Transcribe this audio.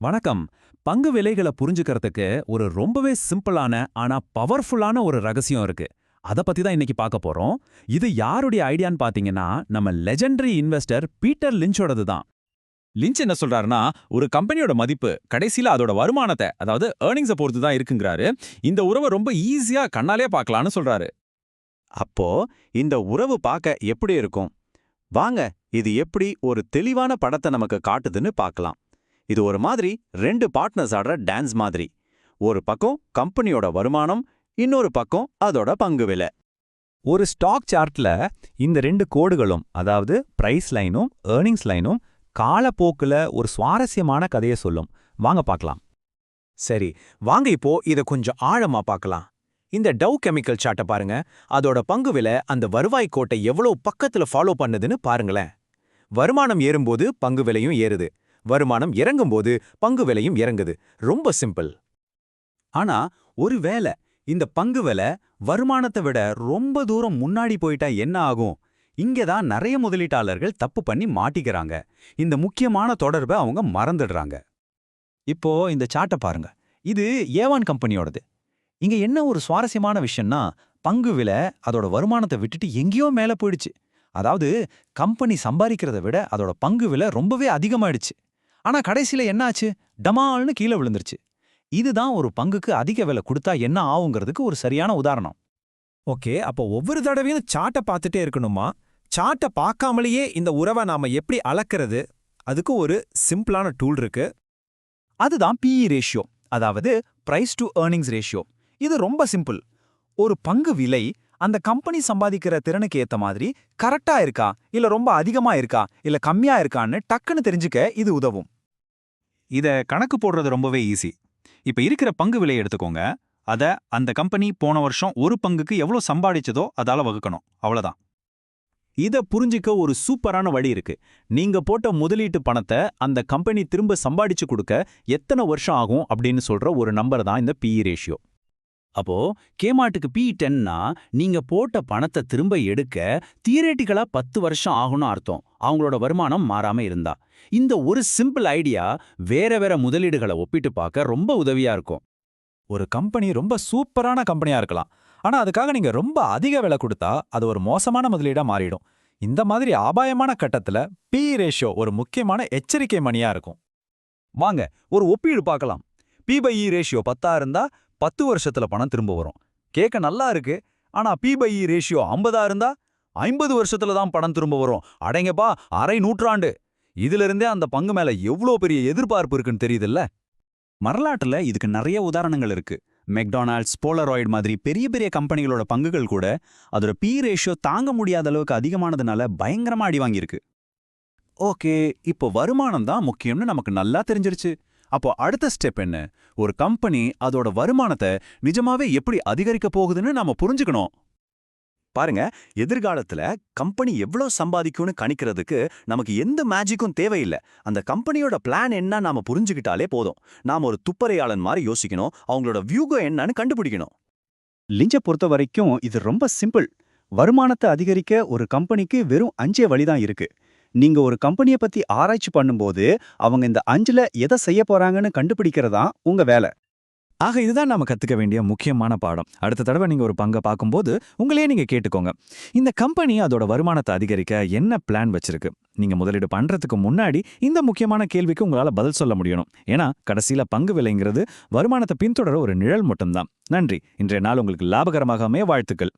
வணக்கம். பங்கு விலைகளை புரிஞ்சுக்கிறதுக்கு ஒரு ரொம்பவே சிம்பிளான ஆனா பவர்ஃபுல்லான ஒரு ரகசியம் இருக்கு. அத பத்தி தான் இன்னைக்கு பார்க்க போறோம். இது யாருடைய ஐடியான்னு பாத்தீங்கன்னா நம்ம லெஜெண்டரி இன்வெஸ்டர் பீட்டர் லிஞ்சோடது தான். லிஞ்ச் என்ன சொல்றாருன்னா ஒரு கம்பெனியோட மதிப்பு கடைசியில் அதோட வருமானத்தை அதாவது ஏர்னிங்ஸை பொறுத்து தான் இருக்குங்கிறாரு. இந்த உறவை ரொம்ப ஈஸியா கண்ணாலே பார்க்கலாம்னு சொல்றாரு. அப்போ இந்த உறவு பார்க்க எப்படி இருக்கும்? வாங்க இது எப்படி ஒரு தெளிவான படத்தை நமக்கு காட்டுதுன்னு பார்க்கலாம். இது ஒரு மாதிரி ரெண்டு பார்ட்னர்ஸ் ஆடுற டான்ஸ் மாதிரி. ஒரு பக்கம் கம்பெனியோட வருமானம் இன்னொரு பக்கம் அதோட பங்கு விலை. ஒரு ஸ்டாக் சார்ட்ல இந்த ரெண்டு கோடுகளும் அதாவது பிரைஸ் லைனும் ஏர்னிங்ஸ் லைனும் காலப்போக்குல ஒரு சுவாரஸ்யமான கதையை சொல்லும். வாங்க பார்க்கலாம். சரி வாங்க இப்போ இத கொஞ்சம் ஆழமா பார்க்கலாம். இந்த டவ் கெமிக்கல் சார்ட்டை பாருங்க. அதோட பங்கு விலை அந்த வருவாய் கோட்டை எவ்வளோ பக்கத்துல ஃபாலோ பண்ணுதுன்னு பாருங்களேன். வருமானம் ஏறும்போது பங்கு விலையும் ஏறுது. வருமானம் இறங்கும்போது பங்கு விலையும் இறங்குது. ரொம்ப சிம்பிள். ஆனா ஒரு வேலை இந்த பங்கு விலை வருமானத்தை விட ரொம்ப தூரம் முன்னாடி போயிட்டா என்ன ஆகும்? இங்க தான் நிறைய முதலீட்டாளர்கள் தப்பு பண்ணி மாட்டிக்கிறாங்க. இந்த முக்கியமான தொடர்பை அவங்க மறந்துடுறாங்க. இப்போ இந்த சார்ட்டை பாருங்க. இது ஏவான் கம்பெனியோடது. இங்க என்ன ஒரு சுவாரஸ்யமான விஷயம்னா பங்கு விலை அதோட வருமானத்தை விட்டுட்டு எங்கேயோ மேல போயிடுச்சு. அதாவது கம்பெனி சம்பாதிக்கிறத விட அதோட பங்கு விலை ரொம்பவே அதிகமாயிடுச்சு. ஆனா கடைசியில என்னாச்சு? டமால்னு கீழே விழுந்துருச்சு. இதுதான் ஒரு பங்குக்கு அதிக விலை கொடுத்தா என்ன ஆகுங்கிறதுக்கு ஒரு சரியான உதாரணம். ஓகே அப்போ ஒவ்வொரு தடவையும் சாட்டை பார்த்துட்டே இருக்கணுமா? சாட்டை பார்க்காமலேயே இந்த உறவை நாம எப்படி அளக்கிறது? அதுக்கு ஒரு சிம்பிளான டூல் இருக்கு. அதுதான் பிஇ ரேஷியோ அதாவது பிரைஸ் டு ஏர்னிங்ஸ் ரேஷியோ இது ரொம்ப சிம்பிள். ஒரு பங்கு விலை அந்த கம்பெனி சம்பாதிக்கிற திறனுக்கு ஏத்த மாதிரி கரெக்டா இருக்கா? இல்ல ரொம்ப அதிகமா இருக்கா? இல்ல கம்மியா இருக்கான்னு டக்குன்னு தெரிஞ்சுக்க இது உதவும். இத கணக்கு போடுறது ரொம்பவே ஈஸி இப்ப இருக்கிற பங்கு விலையை எடுத்துக்கோங்க. அத அந்த கம்பெனி போன வருஷம் ஒரு பங்குக்கு எவ்வளோ சம்பாதிச்சதோ அதால வகுக்கணும். அவ்வளோதான் இத புரிஞ்சிக்க ஒரு சூப்பரான வழி இருக்கு. நீங்க போட்ட முதலீட்டு பணத்தை அந்த கம்பெனி திரும்ப சம்பாடிச்சு கொடுக்க எத்தனை வருஷம் ஆகும் அப்படின்னு சொல்ற ஒரு நம்பர் தான் இந்த பிஇ ரேஷியோ அப்போ கேமாட்டுக்கு பி டென்னா நீங்க போட்ட பணத்தை திரும்ப எடுக்க தியரேட்டிக்கலா பத்து வருஷம் ஆகும்னு அர்த்தம். அவங்களோட வருமானம் மாறாம இருந்தா. இந்த ஒரு சிம்பிள் ஐடியா வேற வேற முதலீடுகளை ஒப்பிட்டு பார்க்க ரொம்ப உதவியா இருக்கும். ஒரு கம்பெனி ரொம்ப சூப்பரான கம்பெனியா இருக்கலாம். ஆனா அதுக்காக நீங்க ரொம்ப அதிக விலை கொடுத்தா அது ஒரு மோசமான முதலீடா மாறிடும். இந்த மாதிரி ஆபாயமான கட்டத்துல பி ரேஷியோ ஒரு முக்கியமான எச்சரிக்கை மணியா இருக்கும். வாங்க ஒரு ஒப்பீடு பார்க்கலாம். பி பை இ ரேஷியோ பத்தா இருந்தா பத்து வருஷத்துல பணம் திரும்ப வரும். கேட்க நல்லா இருக்கு. ஆனா பி பை இ ரேஷியோ ஐம்பதா இருந்தா ஐம்பது வருஷத்துல தான் பணம் திரும்ப வரும். அடைங்கப்பா அரை நூற்றாண்டு. இதுல இருந்தே அந்த பங்கு மேல எவ்வளோ பெரிய எதிர்பார்ப்பு இருக்குன்னு தெரியுதுல்ல? வரலாற்றுல இதுக்கு நிறைய உதாரணங்கள் இருக்கு. மெக்டானால்ட்ஸ் போலராய்டு மாதிரி பெரிய பெரிய கம்பெனிகளோட பங்குகள் கூட அதோட பி ரேஷியோ தாங்க முடியாத அளவுக்கு அதிகமானதுனால பயங்கரமா அடி வாங்கியிருக்கு. ஓகே இப்போ வருமானம் தான் முக்கியம்னு நமக்கு நல்லா தெரிஞ்சிருச்சு. அப்போ அடுத்த ஸ்டெப் என்ன? ஒரு கம்பெனி அதோட வருமானத்தை நிஜமாவே எப்படி அதிகரிக்க போகுதுன்னு நாம புரிஞ்சுக்கணும். பாருங்க எதிர்காலத்துல கம்பெனி எவ்வளவு சம்பாதிக்கும்னு கணிக்கிறதுக்கு நமக்கு எந்த மேஜிக்கும் தேவையில்லை. அந்த கம்பெனியோட பிளான் என்ன நாம புரிஞ்சுக்கிட்டாலே போதும். நாம ஒரு துப்பறையாளன் மாதிரி யோசிக்கணும். அவங்களோட வியூகம் என்னன்னு கண்டுபிடிக்கணும். லிஞ்ச பொறுத்த வரைக்கும் இது ரொம்ப சிம்பிள் வருமானத்தை அதிகரிக்க ஒரு கம்பெனிக்கு வெறும் அஞ்சே வழிதான் இருக்கு. நீங்க ஒரு கம்பெனியை பத்தி ஆராய்ச்சி பண்ணும்போது அவங்க இந்த அஞ்சுல எதை செய்ய போறாங்கன்னு கண்டுபிடிக்கிறதா உங்க வேலை. ஆக இதுதான் நாம கத்துக்க வேண்டிய முக்கியமான பாடம். அடுத்த தடவை நீங்க ஒரு பங்கை பார்க்கும்போது உங்களையே நீங்க கேட்டுக்கோங்க. இந்த கம்பெனி அதோட வருமானத்தை அதிகரிக்க என்ன பிளான் வச்சிருக்கு? நீங்க முதலீடு பண்றதுக்கு முன்னாடி இந்த முக்கியமான கேள்விக்கு உங்களால பதில் சொல்ல முடியணும். ஏன்னா கடைசியில பங்கு விலைங்கிறது வருமானத்தை பின்தொடர ஒரு நிழல் மட்டும்தான். நன்றி. இன்றைய நாள் உங்களுக்கு லாபகரமாகவே வாழ்த்துக்கள்.